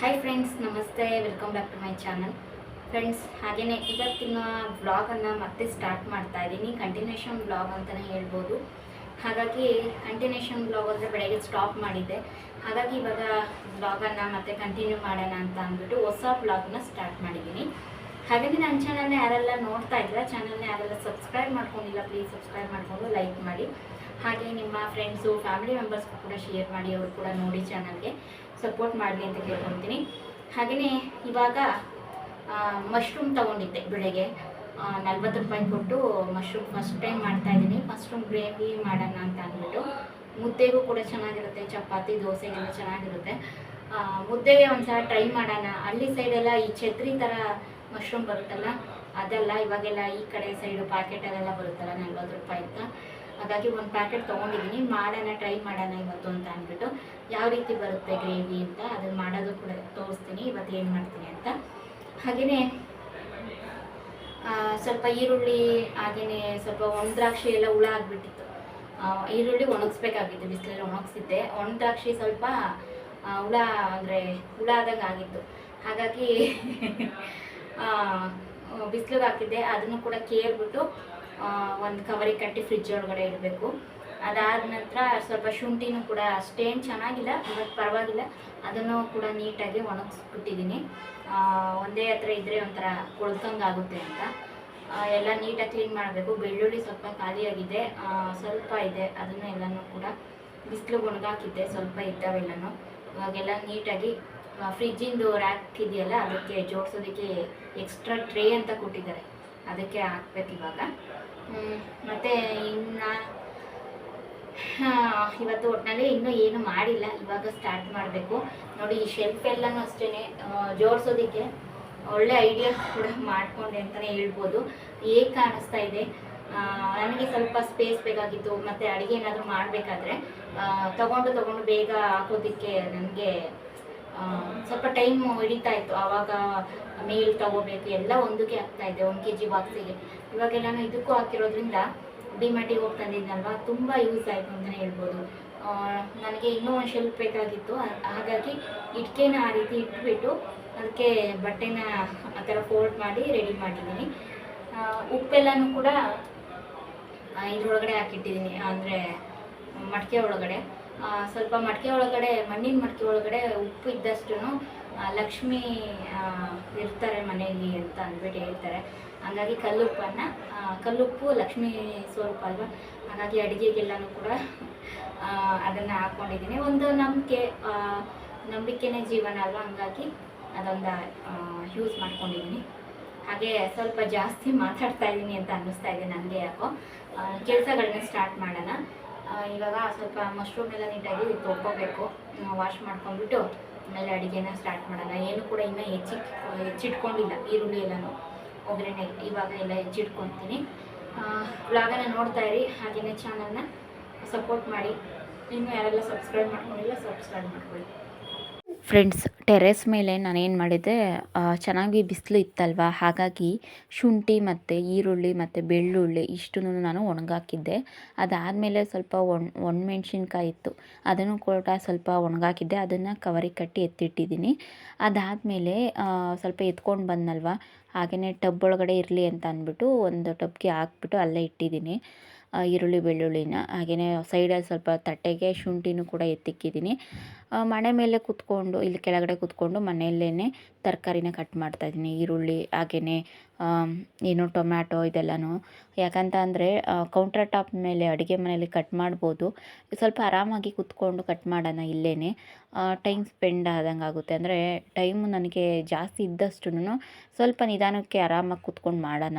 Hi friends ನಮಸ್ತೆ. Welcome back to my channel friends ಹಾಗೆಯೇ ಇವತ್ತಿನ ವ್ಲಾಗನ್ನು ಮತ್ತೆ ಸ್ಟಾರ್ಟ್ ಮಾಡ್ತಾ ಇದ್ದೀನಿ. ಕಂಟಿನ್ಯೂಷನ್ ವ್ಲಾಗ್ ಅಂತಲೇ ಹೇಳ್ಬೋದು. ಹಾಗಾಗಿ ಕಂಟಿನ್ಯೂಷನ್ ವ್ಲಾಗ್ ಅಂದರೆ ಬೆಳಗ್ಗೆ ಸ್ಟಾಪ್ ಮಾಡಿದ್ದೆ. ಹಾಗಾಗಿ ಇವಾಗ ವ್ಲಾಗನ್ನು ಮತ್ತೆ ಕಂಟಿನ್ಯೂ ಮಾಡೋಣ ಅಂತ ಅಂದ್ಬಿಟ್ಟು ಹೊಸ ವ್ಲಾಗ್ನ ಸ್ಟಾರ್ಟ್ ಮಾಡಿದ್ದೀನಿ. ಹಾಗಾಗಿ ನನ್ನ ಚಾನಲ್ನ ಯಾರೆಲ್ಲ ನೋಡ್ತಾ ಇದ್ದೀರಾ ಚಾನಲ್ನ ಯಾರೆಲ್ಲ ಸಬ್ಸ್ಕ್ರೈಬ್ ಮಾಡ್ಕೊಂಡಿಲ್ಲ ಪ್ಲೀಸ್ ಸಬ್ಸ್ಕ್ರೈಬ್ ಮಾಡಿಕೊಂಡು ಲೈಕ್ ಮಾಡಿ. ಹಾಗೆ ನಿಮ್ಮ ಫ್ರೆಂಡ್ಸು ಫ್ಯಾಮಿಲಿ ಮೆಂಬರ್ಸ್ಗೂ ಕೂಡ ಶೇರ್ ಮಾಡಿ, ಅವರು ಕೂಡ ನೋಡಿ ಚಾನಲ್ಗೆ ಸಪೋರ್ಟ್ ಮಾಡಲಿ ಅಂತ ಕೇಳ್ಕೊತೀನಿ. ಹಾಗೆಯೇ ಇವಾಗ ಮಶ್ರೂಮ್ ತೊಗೊಂಡಿದ್ದೆ ಬೆಳಗ್ಗೆ ನಲ್ವತ್ತು ರೂಪಾಯಿ ಕೊಟ್ಟು ಮಶ್ರೂಮ್ ಫಸ್ಟ್ ಟೈಮ್ ಮಾಡ್ತಾ ಇದ್ದೀನಿ. ಮಶ್ರೂಮ್ ಗ್ರೇವಿ ಮಾಡೋಣ ಅಂತ ಅಂದ್ಬಿಟ್ಟು. ಮುದ್ದೆಗೂ ಕೂಡ ಚೆನ್ನಾಗಿರುತ್ತೆ. ಚಪಾತಿ, ದೋಸೆಗೆಲ್ಲ ಚೆನ್ನಾಗಿರುತ್ತೆ. ಮುದ್ದೆಗೆ ಮುದ್ದೆಗೆ ಒಂದ್ಸಲ ಟ್ರೈ ಮಾಡೋಣ. ಹಳ್ಳಿ ಸೈಡೆಲ್ಲ ಈ ಛತ್ರಿ ಥರ ಮಶ್ರೂಮ್ ಬರುತ್ತಲ್ಲ, ಅದೆಲ್ಲ ಇವಾಗೆಲ್ಲ ಈ ಕಡೆ ಸೈಡು ಪ್ಯಾಕೆಟಲ್ಲೆಲ್ಲ ಬರುತ್ತಲ್ಲ, ನಲ್ವತ್ತು ರೂಪಾಯಿ ಅಂತ. ಹಾಗಾಗಿ ಒಂದು ಪ್ಯಾಕೆಟ್ ತೊಗೊಂಡಿದ್ದೀನಿ ಮಾಡೋಣ ಟ್ರೈ ಮಾಡೋಣ ಇವತ್ತು ಅಂತ ಅಂದ್ಬಿಟ್ಟು ಯಾವ ರೀತಿ ಬರುತ್ತೆ ಗ್ರೇವಿ ಅಂತ ಅದನ್ನು ಮಾಡೋದು ಕೂಡ ತೋರಿಸ್ತೀನಿ. ಇವತ್ತು ಏನು ಮಾಡ್ತೀನಿ ಅಂತ. ಹಾಗೆಯೇ ಸ್ವಲ್ಪ ಈರುಳ್ಳಿ ಹಾಗೆಯೇ ಸ್ವಲ್ಪ ಒಣದ್ರಾಕ್ಷಿ ಎಲ್ಲ ಹುಳ ಆಗಿಬಿಟ್ಟಿತ್ತು. ಈರುಳ್ಳಿ ಒಣಗಿಸ್ಬೇಕಾಗಿತ್ತು, ಬಿಸಿಲಲ್ಲಿ ಒಣಗಿಸಿದ್ದೆ. ಒಣದ್ರಾಕ್ಷಿ ಸ್ವಲ್ಪ ಹುಳ ಅಂದರೆ ಹುಳ ಆದಾಗ ಆಗಿತ್ತು. ಹಾಗಾಗಿ ಬಿಸಿಲಿಗೆ ಹಾಕಿದ್ದೆ. ಅದನ್ನು ಕೂಡ ಕೇರ್ಬಿಟ್ಟು ಒಂದು ಕವರಿಗೆ ಕಟ್ಟಿ ಫ್ರಿಜ್ ಒಳಗಡೆ ಇಡಬೇಕು. ಅದಾದ ನಂತರ ಸ್ವಲ್ಪ ಶುಂಠಿನೂ ಕೂಡ ಅಷ್ಟೇನು ಚೆನ್ನಾಗಿಲ್ಲ ಬಟ್ ಪರವಾಗಿಲ್ಲ. ಅದನ್ನು ಕೂಡ ನೀಟಾಗಿ ಒಣಗಿಸ್ಬಿಟ್ಟಿದ್ದೀನಿ ಒಂದೇ ಹತ್ರ ಇದ್ದರೆ ಒಂಥರ ಕೊಳ್ಕಂಗೆ ಆಗುತ್ತೆ ಅಂತ. ಎಲ್ಲ ನೀಟಾಗಿ ಕ್ಲೀನ್ ಮಾಡಬೇಕು. ಬೆಳ್ಳುಳ್ಳಿ ಸ್ವಲ್ಪ ಖಾಲಿಯಾಗಿದೆ. ಸ್ವಲ್ಪ ಇದೆ. ಅದನ್ನು ಎಲ್ಲನೂ ಕೂಡ ಬಿಸಿಲು ಒಣಗಾಕಿದ್ದೆ, ಸ್ವಲ್ಪ ಇದ್ದಾವೆಲ್ಲನೂ. ಇವಾಗೆಲ್ಲ ನೀಟಾಗಿ ಫ್ರಿಜ್ಜಿಂದು ರ್ಯಾಕ್ ಇದೆಯಲ್ಲ, ಅದಕ್ಕೆ ಜೋಡಿಸೋದಕ್ಕೆ ಎಕ್ಸ್ಟ್ರಾ ಟ್ರೇ ಅಂತ ಕೊಟ್ಟಿದ್ದಾರೆ. ಅದಕ್ಕೆ ಹಾಕ್ಬೇಕು ಇವಾಗ. ಮತ್ತೆ ಇನ್ನು ಇವತ್ತು ಒಟ್ಟಿನಲ್ಲಿ ಇನ್ನೂ ಏನು ಮಾಡಿಲ್ಲ. ಇವಾಗ ಸ್ಟಾರ್ಟ್ ಮಾಡಬೇಕು. ನೋಡಿ, ಈ ಶೆಲ್ಫ್ ಎಲ್ಲನೂ ಅಷ್ಟೇ ಜೋಡಿಸೋದಕ್ಕೆ ಒಳ್ಳೆ ಐಡಿಯಾ ಕೂಡ ಮಾಡಿಕೊಂಡೆ ಅಂತಲೇ ಹೇಳ್ಬೋದು. ಹೇಗೆ ಕಾಣಿಸ್ತಾ ಇದೆ? ನನಗೆ ಸ್ವಲ್ಪ ಸ್ಪೇಸ್ ಬೇಕಾಗಿತ್ತು. ಮತ್ತು ಅಡುಗೆ ಏನಾದರೂ ಮಾಡಬೇಕಾದ್ರೆ ತಗೊಂಡು ತಗೊಂಡು ಬೇಗ ಹಾಕೋದಕ್ಕೆ ನನಗೆ ಸ್ವಲ್ಪ ಟೈಮ್ ಹಿಡಿತಾ ಇತ್ತು. ಆವಾಗ ಮೇಲ್ ತಗೋಬೇಕು, ಎಲ್ಲ ಒಂದಕ್ಕೆ ಆಗ್ತಾ ಇದೆ, ಒಂದು ಕೆ ಜಿ ಬಾಕ್ಸಿಗೆ ಇವಾಗೆಲ್ಲ ಇದಕ್ಕೂ ಹಾಕಿರೋದ್ರಿಂದ ಡಿಮ್ಯಾಟಿಗೆ ಹೋಗ್ತಾ ತಂದಿದ್ನಲ್ವ? ತುಂಬ ಯೂಸ್ ಆಯಿತು ಅಂತಲೇ ಹೇಳ್ಬೋದು. ನನಗೆ ಇನ್ನೂ ಒಂದು ಶೆಲ್ಫ್ ಬೇಕಾಗಿತ್ತು. ಹಾಗಾಗಿ ಇಟ್ಕೆನ ಆ ರೀತಿ ಇಟ್ಬಿಟ್ಟು ಅದಕ್ಕೆ ಬಟ್ಟೆನ ಆ ಥರ ಫೋಲ್ಡ್ ಮಾಡಿ ರೆಡಿ ಮಾಡಿದ್ದೀನಿ. ಉಪ್ಪೆಲ್ಲನೂ ಕೂಡ ಇದರೊಳಗಡೆ ಹಾಕಿಟ್ಟಿದ್ದೀನಿ. ಅಂದರೆ ಮಡಿಕೆ ಒಳಗಡೆ. ಸ್ವಲ್ಪ ಮಡಿಕೆ ಒಳಗಡೆ, ಮಣ್ಣಿನ ಮಡಿಕೆ ಒಳಗಡೆ ಉಪ್ಪು ಇದ್ದಷ್ಟು ಲಕ್ಷ್ಮಿ ಇರ್ತಾರೆ ಮನೆಯಲ್ಲಿ ಅಂತ ಅಂದ್ಬಿಟ್ಟು ಹೇಳ್ತಾರೆ. ಹಾಗಾಗಿ ಕಲ್ಲುಪ್ಪನ್ನು ಕಲ್ಲುಪ್ಪು ಲಕ್ಷ್ಮಿ ಸ್ವರೂಪ ಅಲ್ವಾ? ಹಾಗಾಗಿ ಅಡುಗೆಗೆಲ್ಲನೂ ಕೂಡ ಅದನ್ನು ಹಾಕ್ಕೊಂಡಿದ್ದೀನಿ ಒಂದು ನಂಬಿಕೆ ನಂಬಿಕೆನೇ ಜೀವನ ಅಲ್ವಾ? ಹಂಗಾಗಿ ಅದೊಂದು ಯೂಸ್ ಮಾಡ್ಕೊಂಡಿದ್ದೀನಿ. ಹಾಗೆ ಸ್ವಲ್ಪ ಜಾಸ್ತಿ ಮಾತಾಡ್ತಾ ಇದ್ದೀನಿ ಅಂತ ಅನ್ನಿಸ್ತಾ ಇದೆ ನನಗೆ ಯಾಕೋ. ಕೆಲಸಗಳನ್ನ ಸ್ಟಾರ್ಟ್ ಮಾಡೋಣ. ಇವಾಗ ಸ್ವಲ್ಪ ಮಶ್ರೂಮ್ ಎಲ್ಲ ನೀಟಾಗಿ ತೊಳ್ಕೊಬೇಕು. ವಾಶ್ ಮಾಡ್ಕೊಂಡ್ಬಿಟ್ಟು ಆಮೇಲೆ ಅಡುಗೆನ ಸ್ಟಾರ್ಟ್ ಮಾಡೋಣ. ಏನು ಕೂಡ ಇನ್ನೂ ಹೆಚ್ಚಿ, ಹೆಚ್ಚಿಟ್ಕೊಂಡಿಲ್ಲ, ಈರುಳ್ಳಿ ಎಲ್ಲನೂ. ಒಗ್ಗರಣೆ ಇವಾಗ ಎಲ್ಲ ಹೆಚ್ಚಿಟ್ಕೊತೀನಿ. ವ್ಲಾಗನ್ನ ನೋಡ್ತಾ ಇರಿ ಹಾಗೆಯೇ ಚಾನಲ್ನ ಸಪೋರ್ಟ್ ಮಾಡಿ. ಇನ್ನೂ ಯಾರೆಲ್ಲ ಸಬ್ಸ್ಕ್ರೈಬ್ ಮಾಡ್ಕೊಂಡಿಲ್ಲ ಸಬ್ಸ್ಕ್ರೈಬ್ ಮಾಡ್ಕೊಳ್ಳಿ. ಫ್ರೆಂಡ್ಸ್ ಟೆರೆಸ್ ಮೇಲೆ ನಾನೇನು ಮಾಡಿದೆ ಚೆನ್ನಾಗಿ ಬಿಸಿಲು ಇತ್ತಲ್ವ? ಹಾಗಾಗಿ ಶುಂಠಿ ಮತ್ತು ಈರುಳ್ಳಿ ಮತ್ತು ಬೆಳ್ಳುಳ್ಳಿ ಇಷ್ಟನ್ನು ನಾನು ಒಣಗಾಕಿದ್ದೆ. ಅದಾದಮೇಲೆ ಸ್ವಲ್ಪ ಒಣ, ಒಣಮೆಣ್ಸಿನ್ಕಾಯಿ ಇತ್ತು. ಅದನ್ನು ಕೂಡ ಸ್ವಲ್ಪ ಒಣಗಾಕಿದ್ದೆ. ಅದನ್ನು ಕವರಿಗೆ ಕಟ್ಟಿ ಎತ್ತಿಟ್ಟಿದ್ದೀನಿ. ಅದಾದಮೇಲೆ ಸ್ವಲ್ಪ ಎತ್ಕೊಂಡು ಬಂದಲ್ವ? ಹಾಗೆಯೇ ಟಬ್ ಒಳಗಡೆ ಇರಲಿ ಅಂತ ಅಂದ್ಬಿಟ್ಟು ಒಂದು ಟಬ್ಗೆ ಹಾಕ್ಬಿಟ್ಟು ಅಲ್ಲೇ ಇಟ್ಟಿದ್ದೀನಿ. ಈರುಳ್ಳಿ, ಬೆಳ್ಳುಳ್ಳಿನ ಹಾಗೆಯೇ ಸೈಡಲ್ಲಿ ಸ್ವಲ್ಪ ತಟ್ಟೆಗೆ ಶುಂಠಿನೂ ಕೂಡ ಎತ್ತಿಕ್ಕಿದ್ದೀನಿ. ಮನೆ ಮೇಲೆ ಕೂತ್ಕೊಂಡು, ಇಲ್ಲಿ ಕೆಳಗಡೆ ಕೂತ್ಕೊಂಡು ಮನೆಯಲ್ಲೇ ತರಕಾರಿನ ಕಟ್ ಮಾಡ್ತಾಯಿದ್ದೀನಿ ಈರುಳ್ಳಿ ಹಾಗೆಯೇ ಏನು ಟೊಮ್ಯಾಟೊ ಇದೆಲ್ಲನೂ. ಯಾಕಂತ ಅಂದರೆ ಕೌಂಟರ್ ಟಾಪ್ ಮೇಲೆ ಅಡುಗೆ ಮನೆಯಲ್ಲಿ ಕಟ್ ಮಾಡ್ಬೋದು. ಸ್ವಲ್ಪ ಆರಾಮಾಗಿ ಕೂತ್ಕೊಂಡು ಕಟ್ ಮಾಡೋಣ ಇಲ್ಲೇ ಟೈಮ್ ಸ್ಪೆಂಡ್ ಆದಂಗೆ ಆಗುತ್ತೆ. ಅಂದರೆ ಟೈಮು ನನಗೆ ಜಾಸ್ತಿ ಇದ್ದಷ್ಟು ಸ್ವಲ್ಪ ನಿಧಾನಕ್ಕೆ ಆರಾಮಾಗಿ ಕೂತ್ಕೊಂಡು ಮಾಡೋಣ.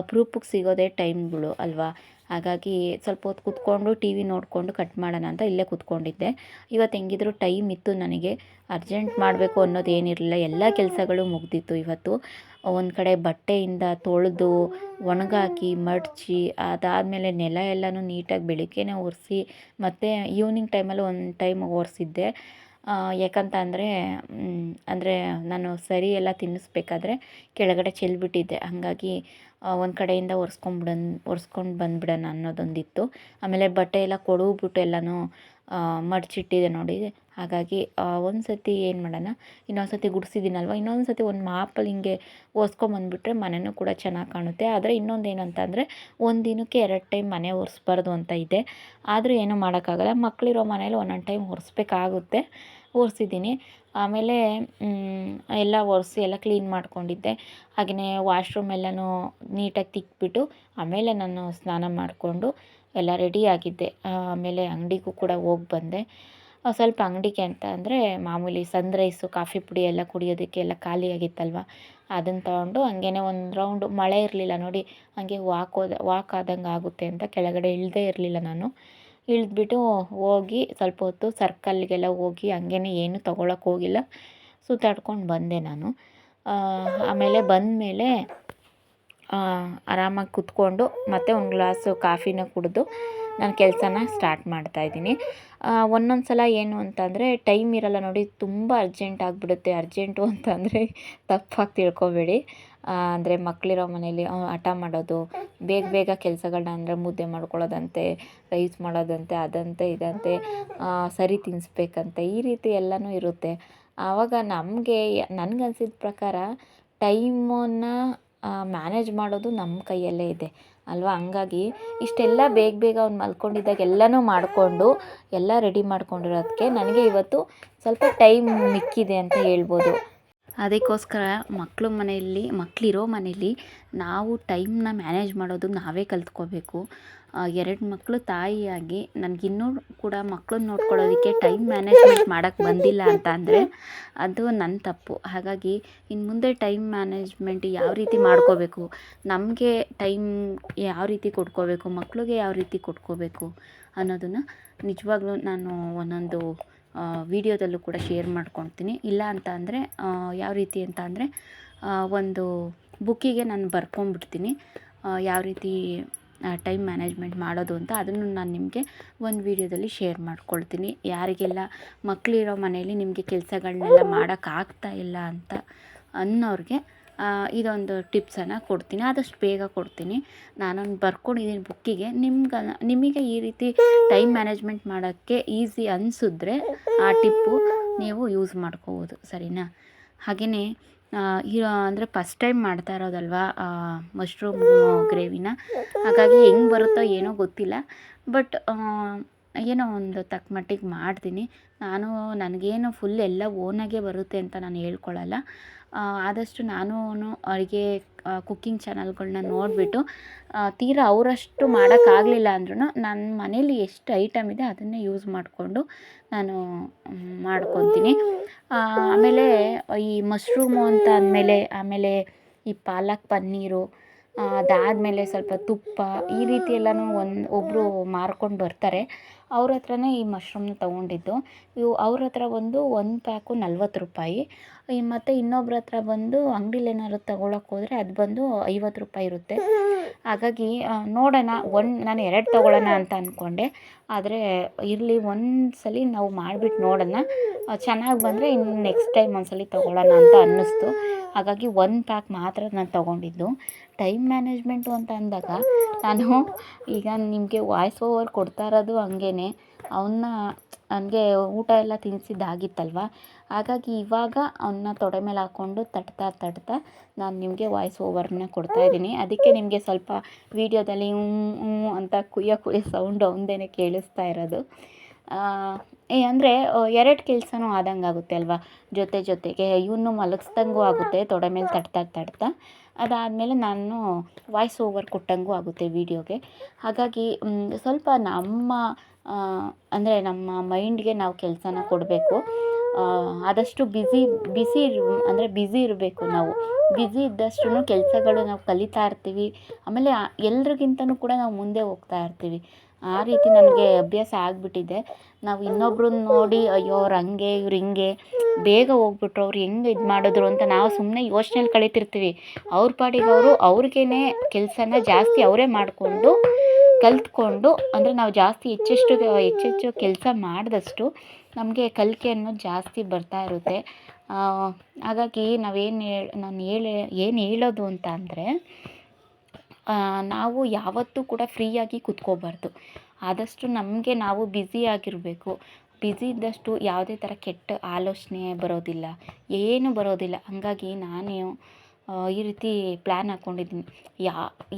ಅಪರೂಪಕ್ಕೆ ಸಿಗೋದೇ ಟೈಮ್ಗಳು ಅಲ್ವಾ? ಹಾಗಾಗಿ ಸ್ವಲ್ಪ ಹೊತ್ತು ಕೂತ್ಕೊಂಡು ಟಿ ವಿ ನೋಡಿಕೊಂಡು ಕಟ್ ಮಾಡೋಣ ಅಂತ ಇಲ್ಲೇ ಕೂತ್ಕೊಂಡಿದ್ದೆ. ಇವತ್ತು ಹೆಂಗಿದ್ರು ಟೈಮ್ ಇತ್ತು ನನಗೆ. ಅರ್ಜೆಂಟ್ ಮಾಡಬೇಕು ಅನ್ನೋದು ಏನಿರಲಿಲ್ಲ. ಎಲ್ಲ ಕೆಲಸಗಳು ಮುಗ್ದಿತ್ತು ಇವತ್ತು. ಒಂದು ಕಡೆ ಬಟ್ಟೆಯಿಂದ ತೊಳೆದು, ಒಣಗಾಕಿ, ಮಡಚಿ, ಅದಾದಮೇಲೆ ನೆಲ ಎಲ್ಲನೂ ನೀಟಾಗಿ ಬೆಳಿಗ್ಗೆನೇ ಒರೆಸಿ, ಮತ್ತು ಈವ್ನಿಂಗ್ ಟೈಮಲ್ಲಿ ಒಂದು ಟೈಮ್ ಒರೆಸಿದ್ದೆ. ಯಾಕಂತ ಅಂದರೆ ಅಂದರೆ ನಾನು ಸರಿ ಎಲ್ಲ ತಿನ್ನಿಸ್ಬೇಕಾದ್ರೆ ಕೆಳಗಡೆ ಚೆಲ್ಬಿಟ್ಟಿದ್ದೆ. ಹಾಗಾಗಿ ಒಂದು ಕಡೆಯಿಂದ ಒರೆಸ್ಕೊಂಬಿಡನ್, ಒರೆಸ್ಕೊಂಡು ಬಂದುಬಿಡೋಣ ಅನ್ನೋದೊಂದಿತ್ತು. ಆಮೇಲೆ ಬಟ್ಟೆ ಎಲ್ಲ ಕೊಡುವುಬಿಟ್ಟು ಎಲ್ಲನೂ ಮಡಚಿಟ್ಟಿದೆ ನೋಡಿ. ಹಾಗಾಗಿ ಒಂದು ಸತಿ ಏನು ಮಾಡೋಣ? ಇನ್ನೊಂದು ಸತಿ ಗುಡಿಸಿದ್ದೀನಲ್ವ ಇನ್ನೊಂದು ಸತಿ ಒಂದು ಮಾಪಲ್ಲಿ ಹಿಂಗೆ ಒರೆಸ್ಕೊಂಬಂದ್ಬಿಟ್ರೆ ಮನೆಯೂ ಕೂಡ ಚೆನ್ನಾಗಿ ಕಾಣುತ್ತೆ. ಆದರೆ ಇನ್ನೊಂದು ಏನಂತಂದರೆ, ಒಂದು ದಿನಕ್ಕೆ ಎರಡು ಟೈಮ್ ಮನೆ ಒರೆಸ್ಬಾರ್ದು ಅಂತ ಇದೆ. ಆದರೂ ಏನೂ ಮಾಡೋಕ್ಕಾಗಲ್ಲ. ಮಕ್ಕಳಿರೋ ಮನೇಲಿ ಒಂದೊಂದು ಟೈಮ್ ಒರೆಸ್ಬೇಕಾಗುತ್ತೆ. ಒರೆಸಿದ್ದೀನಿ ಆಮೇಲೆ ಎಲ್ಲ ಒರೆಸಿ, ಎಲ್ಲ ಕ್ಲೀನ್ ಮಾಡ್ಕೊಂಡಿದ್ದೆ. ಹಾಗೆಯೇ ವಾಶ್ರೂಮ್ ಎಲ್ಲನೂ ನೀಟಾಗಿ ತಿಕ್ಬಿಟ್ಟು, ಆಮೇಲೆ ನಾನು ಸ್ನಾನ ಮಾಡಿಕೊಂಡು ಎಲ್ಲ ರೆಡಿಯಾಗಿದ್ದೆ ಆಮೇಲೆ ಅಂಗಡಿಗೂ ಕೂಡ ಹೋಗಿ ಬಂದೆ. ಸ್ವಲ್ಪ ಅಂಗಡಿಗೆ ಅಂತ ಅಂದರೆ, ಮಾಮೂಲಿ ಸನ್ರೈಸು ಕಾಫಿ ಪುಡಿ ಎಲ್ಲ ಕುಡಿಯೋದಕ್ಕೆ ಎಲ್ಲ ಖಾಲಿಯಾಗಿತ್ತಲ್ವ ಅದನ್ನು ತಗೊಂಡು ಹಂಗೇನೆ ಒಂದು ರೌಂಡು ಮಳೆ ಇರಲಿಲ್ಲ ನೋಡಿ, ಹಂಗೆ ವಾಕ್ ಹೋದ ವಾಕ್ ಆದಂಗೆ ಆಗುತ್ತೆ ಅಂತ ಕೆಳಗಡೆ ಇಳದೇ ಇರಲಿಲ್ಲ ನಾನು. ಇಳಿದ್ಬಿಟ್ಟು ಹೋಗಿ ಸ್ವಲ್ಪ ಹೊತ್ತು ಸರ್ಕಲ್ಗೆಲ್ಲ ಹೋಗಿ ಹಂಗೇನೆ ಏನೂ ತೊಗೊಳಕ್ಕೆ ಹೋಗಿಲ್ಲ. ಸುತ್ತಾಡ್ಕೊಂಡು ಬಂದೆ ನಾನು. ಆಮೇಲೆ ಬಂದಮೇಲೆ ಆರಾಮಾಗಿ ಕುತ್ಕೊಂಡು ಮತ್ತೆ ಒಂದು ಗ್ಲಾಸು ಕಾಫಿನ ಕುಡಿದು ನಾನು ಕೆಲಸನ ಸ್ಟಾರ್ಟ್ ಮಾಡ್ತಾಯಿದ್ದೀನಿ ಒಂದೊಂದು ಸಲ ಏನು ಅಂತಂದರೆ ಟೈಮ್ ಇರಲ್ಲ ನೋಡಿ, ತುಂಬ ಅರ್ಜೆಂಟ್ ಆಗಿಬಿಡುತ್ತೆ. ಅರ್ಜೆಂಟು ಅಂತಂದರೆ ತಪ್ಪಾಗಿ ತಿಳ್ಕೊಬೇಡಿ. ಅಂದರೆ ಮಕ್ಕಳಿರೋ ಮನೇಲಿ ಹಠ ಮಾಡೋದು, ಬೇಗ ಬೇಗ ಕೆಲಸಗಳನ್ನ ಅಂದರೆ ಮುದ್ದೆ ಮಾಡ್ಕೊಳ್ಳೋದಂತೆ, ರೈಸ್ ಮಾಡೋದಂತೆ, ಅದಂತೆ, ಇದಂತೆ ಸರಿ ತಿನ್ನಿಸ್ಬೇಕಂತೆ ಈ ರೀತಿ ಎಲ್ಲನೂ ಇರುತ್ತೆ. ಆವಾಗ ನಮಗೆ ನನಗನ್ಸಿದ ಪ್ರಕಾರ ಟೈಮನ್ನು ಮ್ಯಾನೇಜ್ ಮಾಡೋದು ನಮ್ಮ ಕೈಯಲ್ಲೇ ಇದೆ. ಅಲ್ವಾ? ಹಂಗಾಗಿ ಇಷ್ಟೆಲ್ಲ ಬೇಗ ಬೇಗ ಅವ್ನು ಮಲ್ಕೊಂಡಿದ್ದಾಗ ಎಲ್ಲನೂ ಮಾಡಿಕೊಂಡು, ಎಲ್ಲ ರೆಡಿ ಮಾಡ್ಕೊಂಡಿರೋದಕ್ಕೆ ನನಗೆ ಇವತ್ತು ಸ್ವಲ್ಪ ಟೈಮ್ ಮಿಕ್ಕಿದೆ ಅಂತ ಹೇಳ್ಬೋದು. ಅದಕ್ಕೋಸ್ಕರ ಮಕ್ಕಳು ಮನೆಯಲ್ಲಿ ಮಕ್ಕಳಿರೋ ಮನೆಯಲ್ಲಿ ನಾವು ಟೈಮ್ನ ಮ್ಯಾನೇಜ್ ಮಾಡೋದು ನಾವೇ ಕಲ್ತ್ಕೋಬೇಕು. ಎರಡು ಮಕ್ಕಳು ತಾಯಿಯಾಗಿ ನನಗಿನ್ನೂ ಕೂಡ ಮಕ್ಕಳನ್ನ ನೋಡ್ಕೊಳ್ಳೋದಕ್ಕೆ ಟೈಮ್ ಮ್ಯಾನೇಜ್ಮೆಂಟ್ ಮಾಡೋಕ್ಕೆ ಬಂದಿಲ್ಲ ಅಂತ ಅಂದರೆ ಅದು ನನ್ನ ತಪ್ಪು. ಹಾಗಾಗಿ ಇನ್ನು ಮುಂದೆ ಟೈಮ್ ಮ್ಯಾನೇಜ್ಮೆಂಟ್ ಯಾವ ರೀತಿ ಮಾಡ್ಕೋಬೇಕು, ನಮಗೆ ಟೈಮ್ ಯಾವ ರೀತಿ ಕೊಟ್ಕೋಬೇಕು ಮಕ್ಕಳಿಗೆ ಯಾವ ರೀತಿ ಕೊಟ್ಕೋಬೇಕು ಅನ್ನೋದನ್ನು ನಿಜವಾಗ್ಲೂ ನಾನು ಒಂದೊಂದು ವೀಡಿಯೋದಲ್ಲೂ ಕೂಡ ಶೇರ್ ಮಾಡ್ಕೊಳ್ತೀನಿ. ಇಲ್ಲ ಅಂತ ಅಂದರೆ ಯಾವ ರೀತಿ ಅಂತ ಅಂದರೆ ಒಂದು ಬುಕ್ಕಿಗೆ ನಾನು ಬರ್ಕೊಂಬಿಡ್ತೀನಿ. ಯಾವ ರೀತಿ ಟೈಮ್ ಮ್ಯಾನೇಜ್ಮೆಂಟ್ ಮಾಡೋದು ಅಂತ ಅದನ್ನು ನಾನು ನಿಮಗೆ ಒಂದು ವೀಡಿಯೋದಲ್ಲಿ ಶೇರ್ ಮಾಡ್ಕೊಳ್ತೀನಿ. ಯಾರಿಗೆಲ್ಲ ಮಕ್ಕಳಿರೋ ಮನೆಯಲ್ಲಿ ನಿಮಗೆ ಕೆಲಸಗಳನ್ನೆಲ್ಲ ಮಾಡೋಕ್ಕಾಗ್ತಾ ಇಲ್ಲ ಅಂತ ಅನ್ನೋರಿಗೆ ಇದೊಂದು ಟಿಪ್ಸನ್ನು ಕೊಡ್ತೀನಿ. ಆದಷ್ಟು ಬೇಗ ಕೊಡ್ತೀನಿ. ನಾನೊಂದು ಬರ್ಕೊಂಡಿದ್ದೀನಿ ಬುಕ್ಕಿಗೆ ನಿಮ್ಗೆ, ನಿಮಗೆ ಈ ರೀತಿ ಟೈಮ್ ಮ್ಯಾನೇಜ್ಮೆಂಟ್ ಮಾಡೋಕ್ಕೆ ಈಸಿ ಅನಿಸಿದ್ರೆ ಆ ಟಿಪ್ಪು ನೀವು ಯೂಸ್ ಮಾಡ್ಕೋಬೋದು. ಸರಿನಾ? ಹಾಗೆಯೇ ಇರೋ ಅಂದರೆ ಫಸ್ಟ್ ಟೈಮ್ ಮಾಡ್ತಾ ಇರೋದಲ್ವಾ ಮಶ್ರೂಮ್ ಗ್ರೇವಿನ ಹಾಗಾಗಿ ಹೆಂಗೆ ಬರುತ್ತೋ ಏನೋ ಗೊತ್ತಿಲ್ಲ. ಬಟ್ ಏನೋ ಒಂದು ತಕ್ಕ ಮಟ್ಟಿಗೆ ಮಾಡ್ತೀನಿ. ನಾನು, ನನಗೇನು ಫುಲ್ ಎಲ್ಲ ಓನಾಗೇ ಬರುತ್ತೆ ಅಂತ ನಾನು ಹೇಳ್ಕೊಳ್ಳಲ್ಲ ಆದಷ್ಟು ನಾನು ಅಡುಗೆ ಕುಕ್ಕಿಂಗ್ ಚಾನಲ್ಗಳನ್ನ ನೋಡಿಬಿಟ್ಟು ತೀರಾ ಅವರಷ್ಟು ಮಾಡೋಕ್ಕಾಗಲಿಲ್ಲ ಅಂದ್ರೂ ನನ್ನ ಮನೇಲಿ ಎಷ್ಟು ಐಟಮ್ ಇದೆ ಅದನ್ನೇ ಯೂಸ್ ಮಾಡಿಕೊಂಡು ನಾನು ಮಾಡ್ಕೊತೀನಿ. ಆಮೇಲೆ ಈ ಮಶ್ರೂಮು ಅಂತ ಅಂದಮೇಲೆ, ಆಮೇಲೆ ಈ ಪಾಲಕ್ ಪನ್ನೀರು ಅದಾದಮೇಲೆ ಸ್ವಲ್ಪ ತುಪ್ಪ ಈ ರೀತಿ ಎಲ್ಲನೂ ಒಂದು ಒಬ್ಬರು ಮಾರ್ಕೊಂಡು ಬರ್ತಾರೆ. ಅವ್ರ ಹತ್ರನೇ ಈ ಮಶ್ರೂಮ್ನ ತೊಗೊಂಡಿದ್ದು. ಇವು ಅವ್ರ ಹತ್ರ ಬಂದು ಒಂದು ಪ್ಯಾಕು ನಲ್ವತ್ತು ರೂಪಾಯಿ. ಮತ್ತು ಇನ್ನೊಬ್ರ ಹತ್ರ ಬಂದು ಅಂಗಡಿಲಿ ಏನಾದ್ರು ತೊಗೊಳಕ್ಕೆ ಹೋದರೆ ಅದು ಬಂದು ಐವತ್ತು ರೂಪಾಯಿ ಇರುತ್ತೆ. ಹಾಗಾಗಿ ನೋಡೋಣ. ಒನ್ ನಾನು ಎರಡು ತೊಗೊಳ್ಳೋಣ ಅಂತ ಅಂದ್ಕೊಂಡೆ ಆದರೆ ಇರಲಿ ಒಂದು ಸಲ ನಾವು ಮಾಡಿಬಿಟ್ಟು ನೋಡೋಣ. ಚೆನ್ನಾಗಿ ಬಂದರೆ ಇನ್ನು ನೆಕ್ಸ್ಟ್ ಟೈಮ್ ಒಂದು ಸಲ ತೊಗೊಳ್ಳೋಣ ಅಂತ ಅನ್ನಿಸ್ತು. ಹಾಗಾಗಿ ಒಂದು ಪ್ಯಾಕ್ ಮಾತ್ರ ನಾನು ತೊಗೊಂಡಿದ್ದು. ಟೈಮ್ ಮ್ಯಾನೇಜ್ಮೆಂಟು ಅಂತ ಅಂದಾಗ ನಾನು ಈಗ ನಿಮಗೆ ವಾಯ್ಸ್ ಓವರ್ ಕೊಡ್ತಾ ಇರೋದು ಹಂಗೇ ಅವನ್ನ ನನಗೆ ಊಟ ಎಲ್ಲ ತಿನ್ನಿಸಿದ್ದಾಗಿತ್ತಲ್ವ ಹಾಗಾಗಿ ಇವಾಗ ಅವನ್ನ ತೊಡೆ ಮೇಲೆ ಹಾಕ್ಕೊಂಡು ತಟ್ತಾ ತಟ್ತಾ ನಾನು ನಿಮಗೆ ವಾಯ್ಸ್ ಓವರ್ನ ಕೊಡ್ತಾಯಿದ್ದೀನಿ ಅದಕ್ಕೆ ನಿಮಗೆ ಸ್ವಲ್ಪ ವೀಡಿಯೋದಲ್ಲಿ ಹ್ಞೂ ಅಂತ ಕುಯ್ಯ ಕುಯ್ಯ ಸೌಂಡ್ ಅವನದೇ ಕೇಳಿಸ್ತಾ ಇರೋದು. ಏ, ಅಂದರೆ ಎರಡು ಕೆಲಸನೂ ಆದಂಗೆ ಆಗುತ್ತೆ ಅಲ್ವಾ? ಜೊತೆ ಜೊತೆಗೆ, ಇವನು ಮಲಗಿಸ್ದಂಗೂ ಆಗುತ್ತೆ, ತೊಡೆ ಮೇಲೆ ತಟ್ತಾ ತಟ್ತಾ. ಅದಾದಮೇಲೆ ನಾನು ವಾಯ್ಸ್ ಓವರ್ ಕೊಟ್ಟಂಗೂ ಆಗುತ್ತೆ ವೀಡಿಯೋಗೆ ಹಾಗಾಗಿ ಸ್ವಲ್ಪ ನಮ್ಮ ಅಂದರೆ ನಮ್ಮ ಮೈಂಡ್ಗೆ ನಾವು ಕೆಲಸನ ಕೊಡಬೇಕು. ಆದಷ್ಟು ಬ್ಯುಸಿ ಬಿಸಿ ಇರು, ಅಂದರೆ ಬ್ಯುಸಿ ಇರಬೇಕು ನಾವು. ಬ್ಯುಸಿ ಇದ್ದಷ್ಟು ಕೆಲಸಗಳು ನಾವು ಕಲಿತಾ ಇರ್ತೀವಿ. ಆಮೇಲೆ ಎಲ್ರಿಗಿಂತನೂ ಕೂಡ ನಾವು ಮುಂದೆ ಹೋಗ್ತಾ ಇರ್ತೀವಿ. ಆ ರೀತಿ ನನಗೆ ಅಭ್ಯಾಸ ಆಗಿಬಿಟ್ಟಿದೆ. ನಾವು ಇನ್ನೊಬ್ರನ್ನ ನೋಡಿ, ಅಯ್ಯೋ, ಅವ್ರು ಹಂಗೆ, ಇವ್ರು ಹಿಂಗೆ, ಬೇಗ ಹೋಗ್ಬಿಟ್ರು, ಅವ್ರು ಹೆಂಗೆ ಇದು ಮಾಡಿದ್ರು ಅಂತ ನಾವು ಸುಮ್ಮನೆ ಯೋಚ್ನೆಲಿ ಕಳೀತಿರ್ತೀವಿ. ಅವ್ರ ಪಾಡಿಗೆ ಅವರು ಅವ್ರಿಗೇ ಕೆಲಸನ ಜಾಸ್ತಿ ಅವರೇ ಮಾಡಿಕೊಂಡು, ಕಲ್ತ್ಕೊಂಡು, ಅಂದರೆ ನಾವು ಜಾಸ್ತಿ ಹೆಚ್ಚೆಷ್ಟು, ಹೆಚ್ಚೆಚ್ಚು ಕೆಲಸ ಮಾಡಿದಷ್ಟು ನಮಗೆ ಕಲಿಕೆ ಅನ್ನೋದು ಜಾಸ್ತಿ ಬರ್ತಾ ಇರುತ್ತೆ. ಹಾಗಾಗಿ ನಾವೇನು ಹೇಳಿ, ನಾನು ಹೇಳಿ, ಏನು ಹೇಳೋದು ಅಂತ ಅಂದರೆ ನಾವು ಯಾವತ್ತೂ ಕೂಡ ಫ್ರೀಯಾಗಿ ಕೂತ್ಕೋಬಾರ್ದು. ಆದಷ್ಟು ನಮಗೆ ನಾವು ಬ್ಯುಸಿ ಆಗಿರಬೇಕು. ಬ್ಯುಸಿ ಇದ್ದಷ್ಟು ಯಾವುದೇ ಥರ ಕೆಟ್ಟ ಆಲೋಚನೆ ಬರೋದಿಲ್ಲ. ಏನೂ ಬರೋದಿಲ್ಲ. ಹಾಗಾಗಿ ನಾನು ಈ ರೀತಿ ಪ್ಲ್ಯಾನ್ ಹಾಕ್ಕೊಂಡಿದ್ದೀನಿ ಯಾ,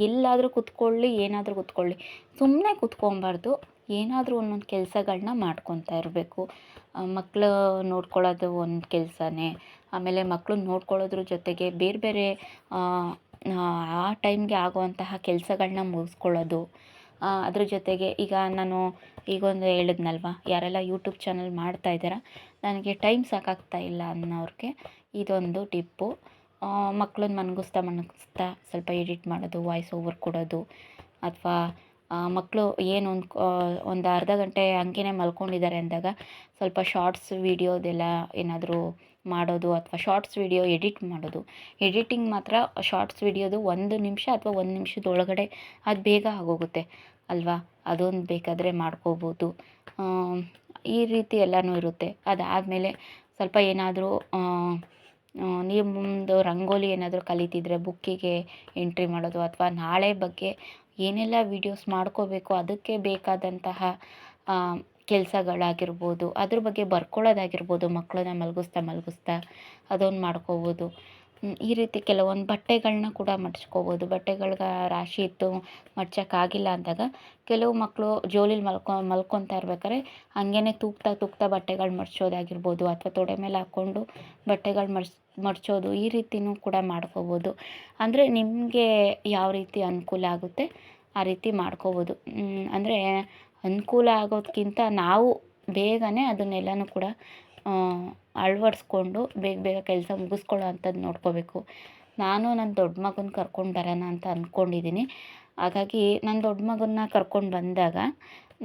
ಎಲ್ಲಾದರೂ ಕೂತ್ಕೊಳ್ಳಿ, ಏನಾದರೂ ಕೂತ್ಕೊಳ್ಳಿ. ಸುಮ್ಮನೆ ಕೂತ್ಕೊಬಾರ್ದು. ಏನಾದರೂ ಒಂದೊಂದು ಕೆಲಸಗಳನ್ನ ಮಾಡ್ಕೊತಾ ಇರಬೇಕು. ಮಕ್ಕಳು ನೋಡ್ಕೊಳ್ಳೋದು ಒಂದು ಕೆಲಸನೇ. ಆಮೇಲೆ ಮಕ್ಕಳು ನೋಡ್ಕೊಳ್ಳೋದ್ರ ಜೊತೆಗೆ ಬೇರೆ ಬೇರೆ ಆ, ಟೈಮ್ಗೆ ಆಗುವಂತಹ ಕೆಲಸಗಳನ್ನ ಮುಗಿಸ್ಕೊಳ್ಳೋದು. ಅದ್ರ ಜೊತೆಗೆ ಈಗ ನಾನು ಈಗೊಂದು ಹೇಳಿದ್ನಲ್ವ ಯಾರೆಲ್ಲ ಯೂಟ್ಯೂಬ್ ಚಾನಲ್ ಮಾಡ್ತಾ ಇದ್ದಾರ ನನಗೆ ಟೈಮ್ ಸಾಕಾಗ್ತಾ ಇಲ್ಲ ಅನ್ನೋರಿಗೆ ಇದೊಂದು ಟಿಪ್ಪು. ಮಕ್ಳನ್ನ ಮನಗಿಸ್ತಾ ಮನಗಿಸ್ತಾ ಸ್ವಲ್ಪ ಎಡಿಟ್ ಮಾಡೋದು ವಾಯ್ಸ್ ಓವರ್ ಕೊಡೋದು ಅಥವಾ ಮಕ್ಕಳು ಏನು ಒಂದು ಅರ್ಧ ಗಂಟೆ ಹಂಗೆನೆ ಮಲ್ಕೊಂಡಿದ್ದಾರೆ ಅಂದಾಗ ಸ್ವಲ್ಪ ಶಾರ್ಟ್ಸ್ ವೀಡಿಯೋದೆಲ್ಲ ಏನಾದರೂ ಮಾಡೋದು ಅಥವಾ ಶಾರ್ಟ್ಸ್ ವೀಡಿಯೋ ಎಡಿಟ್ ಮಾಡೋದು. ಎಡಿಟಿಂಗ್ ಮಾತ್ರ ಶಾರ್ಟ್ಸ್ ವೀಡಿಯೋದು ಒಂದು ನಿಮಿಷ ಅಥವಾ ಒಂದು ನಿಮಿಷದ ಒಳಗಡೆ ಅದು ಬೇಗ ಆಗೋಗುತ್ತೆ ಅಲ್ವಾ? ಅದೊಂದು ಬೇಕಾದರೆ ಮಾಡ್ಕೋಬೋದು. ಈ ರೀತಿ ಎಲ್ಲನೂ ಇರುತ್ತೆ. ಅದಾದಮೇಲೆ ಸ್ವಲ್ಪ ಏನಾದರೂ ನಿಮ್ಮದು ರಂಗೋಲಿ ಏನಾದರೂ ಕಲಿತಿದ್ರೆ ಬುಕ್ಕಿಗೆ ಎಂಟ್ರಿ ಮಾಡೋದು ಅಥವಾ ನಾಳೆ ಬಗ್ಗೆ ಏನೆಲ್ಲ ವೀಡಿಯೋಸ್ ಮಾಡ್ಕೋಬೇಕು, ಅದಕ್ಕೆ ಬೇಕಾದಂತಹ ಕೆಲಸಗಳಾಗಿರ್ಬೋದು, ಅದ್ರ ಬಗ್ಗೆ ಬರ್ಕೊಳ್ಳೋದಾಗಿರ್ಬೋದು ಮಕ್ಕಳನ್ನ ಮಲಗಿಸ್ತಾ ಮಲಗಿಸ್ತಾ ಅದೊಂದು ಮಾಡ್ಕೋಬೋದು. ಈ ರೀತಿ ಕೆಲವೊಂದು ಬಟ್ಟೆಗಳನ್ನ ಕೂಡ ಮಡ್ಚ್ಕೋಬೋದು ಬಟ್ಟೆಗಳ್ಗೆ ರಾಶಿ ಇತ್ತು ಮಡ್ಚೋಕ್ಕಾಗಿಲ್ಲ ಅಂದಾಗ ಕೆಲವು ಮಕ್ಕಳು ಜೋಲಿಲಿ ಮಲ್ಕೊ, ಮಲ್ಕೊತಾ ಇರ್ಬೇಕಾದ್ರೆ ಹಾಗೇನೆ ತೂಗ್ತಾ ತೂಗ್ತಾ ಬಟ್ಟೆಗಳು ಮಡ್ಚೋದಾಗಿರ್ಬೋದು ಅಥವಾ ತೊಡೆ ಮೇಲೆ ಹಾಕ್ಕೊಂಡು ಬಟ್ಟೆಗಳು ಮಡ್ಚ್ ಮಡ್ಚೋದು ಈ ರೀತಿನೂ ಕೂಡ ಮಾಡ್ಕೋಬೋದು. ಅಂದರೆ ನಿಮಗೆ ಯಾವ ರೀತಿ ಅನುಕೂಲ ಆಗುತ್ತೆ ಆ ರೀತಿ ಮಾಡ್ಕೋಬೋದು. ಅಂದರೆ ಅನುಕೂಲ ಆಗೋದಕ್ಕಿಂತ ನಾವು ಬೇಗನೆ ಅದನ್ನೆಲ್ಲನೂ ಕೂಡ ಅಳವಡಿಸ್ಕೊಂಡು ಬೇಗ ಬೇಗ ಕೆಲಸ ಮುಗಿಸ್ಕೊಳ್ಳೋ ಅಂಥದ್ದು ನೋಡ್ಕೋಬೇಕು. ನಾನು ನನ್ನ ದೊಡ್ಡ ಮಗನ ಕರ್ಕೊಂಡು ಬರೋಣ ಅಂತ ಅಂದ್ಕೊಂಡಿದ್ದೀನಿ ಹಾಗಾಗಿ ನನ್ನ ದೊಡ್ಡ ಮಗನ್ನ ಕರ್ಕೊಂಡು ಬಂದಾಗ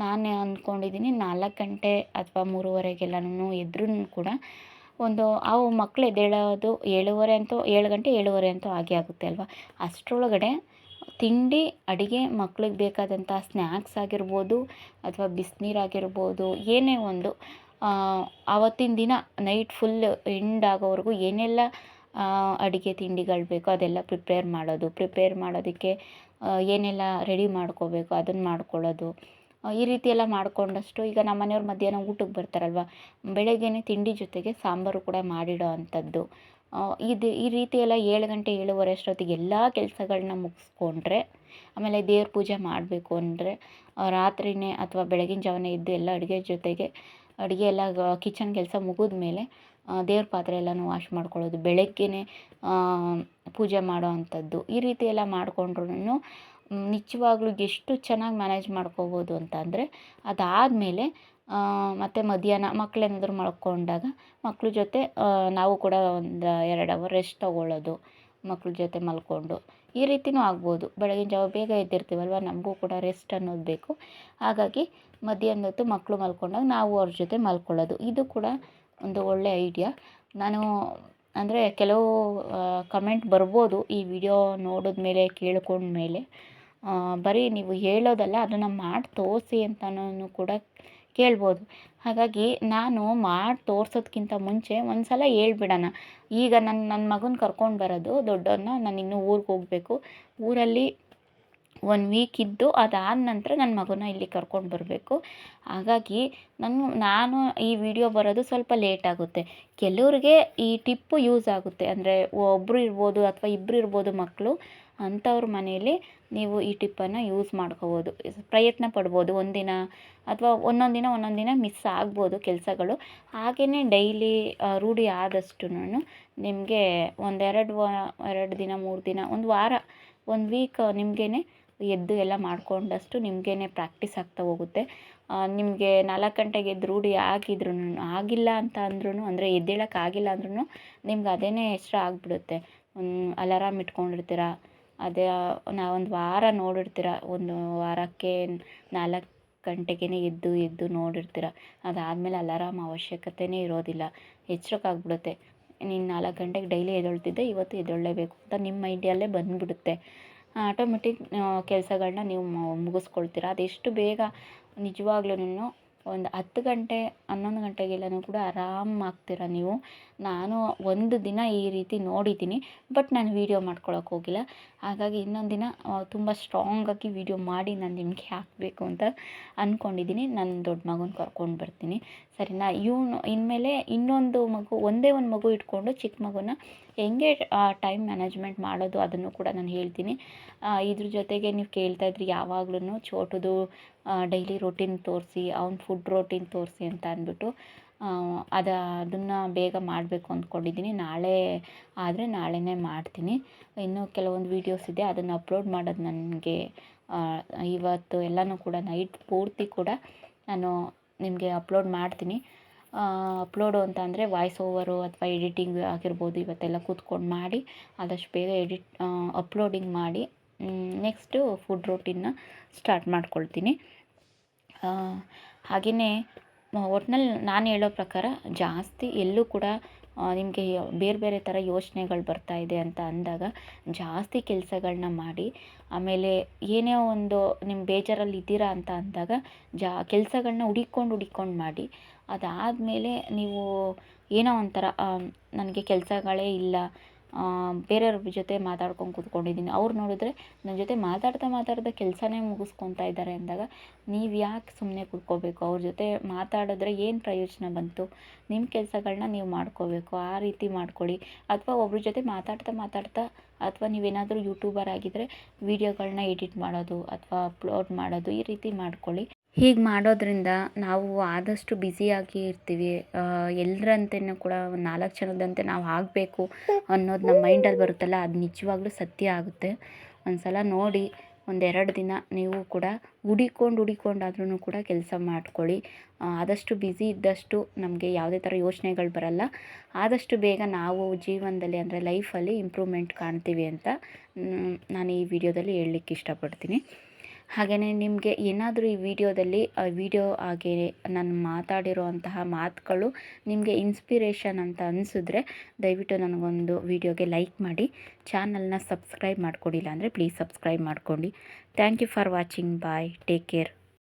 ನಾನು ಅಂದ್ಕೊಂಡಿದ್ದೀನಿ ನಾಲ್ಕು ಗಂಟೆ ಅಥವಾ ಮೂರುವರೆಗೆಲ್ಲನೂ ಎದ್ರೂ ಕೂಡ ಒಂದು ಅವು ಮಕ್ಳು ಎದ್ದೇಳೋದು ಏಳುವರೆ ಅಂತೂ, ಏಳು ಗಂಟೆ ಏಳುವರೆ ಅಂತೂ ಆಗೇ ಆಗುತ್ತೆ ಅಲ್ವಾ? ಅಷ್ಟರೊಳಗಡೆ ತಿಂಡಿ, ಅಡುಗೆ ಮಕ್ಳಿಗೆ ಬೇಕಾದಂಥ ಸ್ನ್ಯಾಕ್ಸ್ ಆಗಿರ್ಬೋದು ಅಥವಾ ಬಿಸಿನೀರಾಗಿರ್ಬೋದು ಏನೇ ಒಂದು ಆವತ್ತಿನ ದಿನ ನೈಟ್ ಫುಲ್ ಎಂಡ್ ಆಗೋವರೆಗೂ ಏನೆಲ್ಲ ಅಡುಗೆ ತಿಂಡಿಗಳು ಬೇಕೋ ಅದೆಲ್ಲ ಪ್ರಿಪೇರ್ ಮಾಡೋದು. ಪ್ರಿಪೇರ್ ಮಾಡೋದಕ್ಕೆ ಏನೆಲ್ಲ ರೆಡಿ ಮಾಡ್ಕೋಬೇಕು, ಅದನ್ನು ಮಾಡ್ಕೊಳ್ಳೋದು. ಈ ರೀತಿ ಎಲ್ಲ ಮಾಡಿಕೊಂಡಷ್ಟು ಈಗ ನಮ್ಮ ಮನೆಯವ್ರು ಮಧ್ಯಾಹ್ನ ಊಟಕ್ಕೆ ಬರ್ತಾರಲ್ವ, ಬೆಳಗ್ಗೆನೇ ತಿಂಡಿ ಜೊತೆಗೆ ಸಾಂಬಾರು ಕೂಡ ಮಾಡಿಡೋ ಅಂಥದ್ದು. ಇದು ಈ ರೀತಿ ಎಲ್ಲ ಏಳು ಗಂಟೆ ಏಳುವರೆ ಅಷ್ಟೊತ್ತಿಗೆ ಎಲ್ಲ ಕೆಲಸಗಳನ್ನ ಮುಗಿಸ್ಕೊಂಡ್ರೆ, ಆಮೇಲೆ ದೇವ್ರ ಪೂಜೆ ಮಾಡಬೇಕು ಅಂದರೆ ರಾತ್ರಿನೇ ಅಥವಾ ಬೆಳಗಿನ ಜಾವನೇ ಇದ್ದು ಎಲ್ಲ ಅಡುಗೆ ಜೊತೆಗೆ, ಅಡುಗೆ ಎಲ್ಲ ಕಿಚನ್ ಕೆಲಸ ಮುಗಿದ ಮೇಲೆ ದೇವ್ರ ಪಾತ್ರೆ ಎಲ್ಲನೂ ವಾಶ್ ಮಾಡ್ಕೊಳ್ಳೋದು. ಬೆಳಗ್ಗೆನೇ ಪೂಜೆ ಮಾಡೋ ಅಂಥದ್ದು. ಈ ರೀತಿ ಎಲ್ಲ ಮಾಡಿಕೊಂಡ್ರೂ ನಿಜವಾಗ್ಲೂ ಎಷ್ಟು ಚೆನ್ನಾಗಿ ಮ್ಯಾನೇಜ್ ಮಾಡ್ಕೋಬೋದು ಅಂತ ಅಂದರೆ ಅದಾದಮೇಲೆ ಮತ್ತು ಮಧ್ಯಾಹ್ನ ಮಕ್ಕಳೇನಾದ್ರು ಮಲ್ಕೊಂಡಾಗ ಮಕ್ಕಳ ಜೊತೆ ನಾವು ಕೂಡ ಒಂದು ಎರಡು ಅವರ್ ರೆಸ್ಟ್ ತೊಗೊಳ್ಳೋದು ಮಕ್ಳ ಜೊತೆ ಮಲ್ಕೊಂಡು. ಈ ರೀತಿಯೂ ಆಗ್ಬೋದು. ಬೆಳಗಿನ ಜಾವ ಬೇಗ ಎದ್ದಿರ್ತೀವಲ್ವ? ನಮಗೂ ಕೂಡ ರೆಸ್ಟ್ ಅನ್ನೋದು ಬೇಕು. ಹಾಗಾಗಿ ಮಧ್ಯಾಹ್ನದ ಹೊತ್ತು ಮಕ್ಕಳು ಮಲ್ಕೊಂಡಾಗ ನಾವು ಅವ್ರ ಜೊತೆ ಮಲ್ಕೊಳ್ಳೋದು. ಇದು ಕೂಡ ಒಂದು ಒಳ್ಳೆ ಐಡಿಯಾ ನಾನು ಅಂದರೆ ಕೆಲವು ಕಮೆಂಟ್ ಬರ್ಬೋದು ಈ ವಿಡಿಯೋ ನೋಡಿದ್ಮೇಲೆ ಕೇಳ್ಕೊಂಡ್ಮೇಲೆ. ಆ, ಬರೀ ನೀವು ಹೇಳೋದಲ್ಲ, ಅದನ್ನು ಮಾಡಿ ತೋರಿಸಿ ಅಂತನೂ ಕೂಡ ಕೇಳ್ಬೋದು. ಹಾಗಾಗಿ ನಾನು ಮಾಡಿ ತೋರ್ಸೋದಕ್ಕಿಂತ ಮುಂಚೆ ಒಂದು ಸಲ ಹೇಳ್ಬಿಡೋಣ. ಈಗ ನನ್ನ ನನ್ನ ಮಗನ ಕರ್ಕೊಂಡು ಬರೋದು ದೊಡ್ಡವ್ರನ್ನ ನಾನು ಇನ್ನೂ ಊರಿಗೆ ಹೋಗಬೇಕು. ಊರಲ್ಲಿ ಒನ್ ವೀಕ್ ಇದ್ದು ಅದಾದ ನಂತರ ನನ್ನ ಮಗನ ಇಲ್ಲಿ ಕರ್ಕೊಂಡು ಬರಬೇಕು. ಹಾಗಾಗಿ ನನ್ನ ನಾನು ಈ ವಿಡಿಯೋ ಬರೋದು ಸ್ವಲ್ಪ ಲೇಟ್ ಆಗುತ್ತೆ. ಕೆಲವ್ರಿಗೆ ಈ ಟಿಪ್ಪು ಯೂಸ್ ಆಗುತ್ತೆ. ಅಂದರೆ ಒಬ್ಬರು ಇರ್ಬೋದು ಅಥವಾ ಇಬ್ಬರು ಇರ್ಬೋದು ಮಕ್ಕಳು ಅಂಥವ್ರ ಮನೆಯಲ್ಲಿ ನೀವು ಈ ಟಿಪ್ಪನ್ನು ಯೂಸ್ ಮಾಡ್ಕೋಬೋದು. ಪ್ರಯತ್ನ ಪಡ್ಬೋದು ಒಂದಿನ ಅಥವಾ ಒಂದೊಂದು ದಿನ ಒಂದೊಂದು ದಿನ ಮಿಸ್ ಆಗ್ಬೋದು ಕೆಲಸಗಳು. ಹಾಗೆಯೇ ಡೈಲಿ ರೂಢಿ ಆದಷ್ಟು ನಿಮಗೆ ಒಂದೆರಡು ವಾ, ಎರಡು ದಿನ, ಮೂರು ದಿನ, ಒಂದು ವಾರ, ಒಂದು ವೀಕ್ ನಿಮಗೇ ಎದ್ದು ಎಲ್ಲ ಮಾಡ್ಕೊಂಡಷ್ಟು ನಿಮಗೇನೆ ಪ್ರಾಕ್ಟೀಸ್ ಆಗ್ತಾ ಹೋಗುತ್ತೆ. ನಿಮಗೆ ನಾಲ್ಕು ಗಂಟೆಗೆ ಎದ್ದು ರೂಢಿ ಆಗಿದ್ರೂ ಆಗಿಲ್ಲ ಅಂತ ಅಂದ್ರೂ ಅಂದರೆ ಎದ್ದೇಳಕ್ಕೆ ಆಗಿಲ್ಲ ಅಂದ್ರೂ ನಿಮ್ಗೆ ಅದೇ ಎಚ್ಚರ ಆಗಿಬಿಡುತ್ತೆ. ಅಲಾರಾಮ್ ಇಟ್ಕೊಂಡಿರ್ತೀರ? ಅದೇ ಒಂದು ವಾರ ನೋಡಿರ್ತೀರ, ಒಂದು ವಾರಕ್ಕೆ ನಾಲ್ಕು ಗಂಟೆಗೇ ಎದ್ದು ಎದ್ದು ನೋಡಿರ್ತೀರ. ಅದಾದಮೇಲೆ ಅಲಾರಾಮ್ ಅವಶ್ಯಕತೆಯೇ ಇರೋದಿಲ್ಲ. ಎಚ್ಚರಕ್ಕಾಗ್ಬಿಡುತ್ತೆ. ನೀನು ನಾಲ್ಕು ಗಂಟೆಗೆ ಡೈಲಿ ಎದ್ದೇಳ್ತಿದ್ದೆ, ಇವತ್ತು ಎದ್ದೇಳಲೇಬೇಕು ಅಂತ ನಿಮ್ಮ ಮೈಂಡಲ್ಲೇ ಬಂದುಬಿಡುತ್ತೆ. ಆಟೋಮೆಟಿಕ್ ಕೆಲಸಗಳನ್ನ ನೀವು ಮುಗಿಸ್ಕೊಳ್ತೀರ. ಅದೆಷ್ಟು ಬೇಗ ನಿಜವಾಗ್ಲೂ ಒಂದು ಹತ್ತು ಗಂಟೆ, ಹನ್ನೊಂದು ಗಂಟೆಗೆಲ್ಲನೂ ಕೂಡ ಆರಾಮ್ ಆಗ್ತೀರ ನೀವು. ನಾನು ಒಂದು ದಿನ ಈ ರೀತಿ ನೋಡಿದ್ದೀನಿ, ಬಟ್ ನಾನು ವೀಡಿಯೋ ಮಾಡ್ಕೊಳಕ್ಕೆ ಹೋಗಿಲ್ಲ. ಹಾಗಾಗಿ ಇನ್ನೊಂದು ದಿನ ತುಂಬ ಸ್ಟ್ರಾಂಗಾಗಿ ವೀಡಿಯೋ ಮಾಡಿ ನಾನು ನಿಮಗೆ ಹಾಕಬೇಕು ಅಂತ ಅಂದ್ಕೊಂಡಿದ್ದೀನಿ ನನ್ನ ದೊಡ್ಡ ಮಗುನ ಕರ್ಕೊಂಡು ಬರ್ತೀನಿ. ಸರಿನಾ? ಇವನು, ಇನ್ಮೇಲೆ ಇನ್ನೊಂದು ಮಗು, ಒಂದೇ ಒಂದು ಮಗು ಇಟ್ಕೊಂಡು ಚಿಕ್ಕ ಮಗುನ ಹೆಂಗೆ ಟೈಮ್ ಮ್ಯಾನೇಜ್ಮೆಂಟ್ ಮಾಡೋದು ಅದನ್ನು ಕೂಡ ನಾನು ಹೇಳ್ತೀನಿ. ಇದ್ರ ಜೊತೆಗೆ ನೀವು ಕೇಳ್ತಾ ಇದ್ರಿ ಯಾವಾಗ್ಲೂ ಚೋಟುದು ಡೈಲಿ ರೊಟೀನ್ ತೋರಿಸಿ, ಅವ್ನ ಫುಡ್ ರೊಟೀನ್ ತೋರಿಸಿ ಅಂತ ಅಂದ್ಬಿಟ್ಟು. ಅದು, ಅದನ್ನು ಬೇಗ ಮಾಡಬೇಕು ಅಂದ್ಕೊಂಡಿದ್ದೀನಿ. ನಾಳೆ ಆದರೆ ನಾಳೆನೇ ಮಾಡ್ತೀನಿ. ಇನ್ನೂ ಕೆಲವೊಂದು ವೀಡಿಯೋಸ್ ಇದೆ, ಅದನ್ನು ಅಪ್ಲೋಡ್ ಮಾಡೋದು ನನಗೆ ಇವತ್ತು ಎಲ್ಲನೂ ಕೂಡ ನೈಟ್ ಪೂರ್ತಿ ಕೂಡ ನಾನು ನಿಮಗೆ ಅಪ್ಲೋಡ್ ಮಾಡ್ತೀನಿ. ಅಪ್ಲೋಡು ಅಂತ ಅಂದರೆ ವಾಯ್ಸ್ ಓವರು ಅಥವಾ ಎಡಿಟಿಂಗ್ ಆಗಿರ್ಬೋದು, ಇವತ್ತೆಲ್ಲ ಕೂತ್ಕೊಂಡು ಮಾಡಿ, ಆದಷ್ಟು ಬೇಗ ಎಡಿಟ್ ಅಪ್ಲೋಡಿಂಗ್ ಮಾಡಿ ನೆಕ್ಸ್ಟು ಫುಡ್ ರೂಟೀನ್ನ ಸ್ಟಾರ್ಟ್ ಮಾಡ್ಕೊಳ್ತೀನಿ. ಹಾಗೆಯೇ ಒಟ್ನಲ್ಲಿ ನಾನು ಹೇಳೋ ಪ್ರಕಾರ ಜಾಸ್ತಿ ಎಲ್ಲೂ ಕೂಡ ನಿಮಗೆ ಬೇರೆ ಬೇರೆ ಥರ ಯೋಚನೆಗಳು ಬರ್ತಾ ಇದೆ ಅಂತ ಅಂದಾಗ ಜಾಸ್ತಿ ಕೆಲಸಗಳನ್ನ ಮಾಡಿ, ಆಮೇಲೆ ಏನೇ ಒಂದು ನಿಮ್ಮ ಬೇಜಾರಲ್ಲಿ ಇದ್ದೀರಾ ಅಂತ ಅಂದಾಗ ಜಾ ಕೆಲಸಗಳನ್ನ ಹುಡಿಕೊಂಡು ಹುಡಿಕೊಂಡು ಮಾಡಿ, ಅದಾದಮೇಲೆ ನೀವು ಏನೋ ಒಂಥರ ನನಗೆ ಕೆಲಸಗಳೇ ಇಲ್ಲ ಬೇರೆಯವ್ರ ಜೊತೆ ಮಾತಾಡ್ಕೊಂಡು ಕೂತ್ಕೊಂಡಿದ್ದೀನಿ. ಅವ್ರು ನೋಡಿದ್ರೆ ನನ್ನ ಜೊತೆ ಮಾತಾಡ್ತಾ ಮಾತಾಡ್ತಾ ಕೆಲಸನೇ ಮುಗಿಸ್ಕೊತಾ ಇದ್ದಾರೆ ಅಂದಾಗ ನೀವು ಯಾಕೆ ಸುಮ್ಮನೆ ಕೂತ್ಕೋಬೇಕು? ಅವ್ರ ಜೊತೆ ಮಾತಾಡಿದ್ರೆ ಏನು ಪ್ರಯೋಜನ ಬಂತು? ನಿಮ್ಮ ಕೆಲಸಗಳನ್ನ ನೀವು ಮಾಡ್ಕೋಬೇಕು, ಆ ರೀತಿ ಮಾಡ್ಕೊಳ್ಳಿ ಅಥವಾ ಒಬ್ರ ಜೊತೆ ಮಾತಾಡ್ತಾ ಮಾತಾಡ್ತಾ ಅಥವಾ ನೀವೇನಾದರೂ ಯೂಟ್ಯೂಬರ್ ಆಗಿದ್ದರೆ ವೀಡಿಯೋಗಳನ್ನ ಎಡಿಟ್ ಮಾಡೋದು ಅಥವಾ ಅಪ್ಲೋಡ್ ಮಾಡೋದು ಈ ರೀತಿ ಮಾಡ್ಕೊಳ್ಳಿ. ಹೀಗೆ ಮಾಡೋದ್ರಿಂದ ನಾವು ಆದಷ್ಟು ಬ್ಯುಸಿಯಾಗಿ ಇರ್ತೀವಿ. ಎಲ್ಲರಂತೆಯೂ ಕೂಡ ಒಂದು ನಾಲ್ಕು ಜನದಂತೆ ನಾವು ಆಗಬೇಕು ಅನ್ನೋದು ನಮ್ಮ ಮೈಂಡಲ್ಲಿ ಬರುತ್ತಲ್ಲ, ಅದು ನಿಜವಾಗ್ಲೂ ಸತ್ಯ ಆಗುತ್ತೆ. ಒಂದು ಸಲ ನೋಡಿ, ಒಂದೆರಡು ದಿನ ನೀವು ಕೂಡ ಹುಡಿಕೊಂಡು ಹುಡಿಕೊಂಡಾದ್ರೂ ಕೂಡ ಕೆಲಸ ಮಾಡ್ಕೊಳ್ಳಿ. ಆದಷ್ಟು ಬ್ಯುಸಿ ಇದ್ದಷ್ಟು ನಮಗೆ ಯಾವುದೇ ಥರ ಯೋಚನೆಗಳು ಬರಲ್ಲ. ಆದಷ್ಟು ಬೇಗ ನಾವು ಜೀವನದಲ್ಲಿ ಅಂದರೆ ಲೈಫಲ್ಲಿ ಇಂಪ್ರೂವ್ಮೆಂಟ್ ಕಾಣ್ತೀವಿ ಅಂತ ನಾನು ಈ ವಿಡಿಯೋದಲ್ಲಿ ಹೇಳಲಿಕ್ಕೆ ಇಷ್ಟಪಡ್ತೀನಿ. ಹಾಗೆಯೇ ನಿಮಗೆ ಏನಾದರೂ ಈ ವಿಡಿಯೋದಲ್ಲಿ ವಿಡಿಯೋ ಹಾಗೆ ನಾನು ಮಾತಾಡಿರುವಂತಹ ಮಾತುಗಳು ನಿಮಗೆ ಇನ್ಸ್ಪಿರೇಷನ್ ಅಂತ ಅನಿಸಿದ್ರೆ ದಯವಿಟ್ಟು ನನಗೊಂದು ವಿಡಿಯೋಗೆ ಲೈಕ್ ಮಾಡಿ. ಚಾನಲ್ನ ಸಬ್ಸ್ಕ್ರೈಬ್ ಮಾಡ್ಕೊಂಡಿಲ್ಲ ಅಂದರೆ ಪ್ಲೀಸ್ ಸಬ್ಸ್ಕ್ರೈಬ್ ಮಾಡ್ಕೊಳ್ಳಿ thank you for watching bye take care